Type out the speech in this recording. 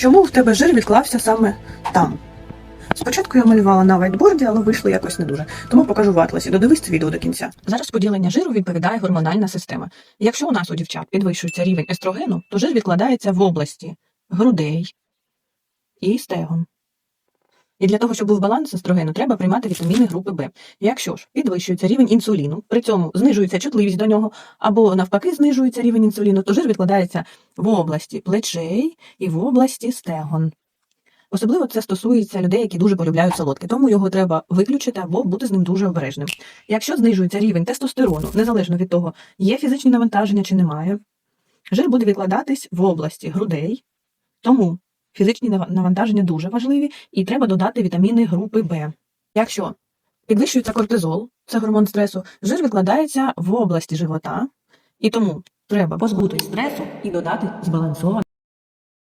Чому в тебе жир відклався саме там? Спочатку я малювала на вайтборді, але вийшло якось не дуже. Тому покажу в атласі. Додивись це відео до кінця. Зараз поділення жиру відповідає гормональна система. Якщо у нас у дівчат підвищується рівень естрогену, то жир відкладається в області грудей і стегон. І для того, щоб був баланс естрогену, треба приймати вітаміни групи Б. Якщо ж підвищується рівень інсуліну, при цьому знижується чутливість до нього, або навпаки знижується рівень інсуліну, то жир відкладається в області плечей і в області стегон. Особливо це стосується людей, які дуже полюбляють солодке, тому його треба виключити або бути з ним дуже обережним. Якщо знижується рівень тестостерону, незалежно від того, є фізичні навантаження чи немає, жир буде відкладатись в області грудей, тому фізичні навантаження дуже важливі, і треба додати вітаміни групи Б. Якщо підвищується кортизол, це гормон стресу, жир відкладається в області живота, і тому треба позбутися стресу і додати збалансований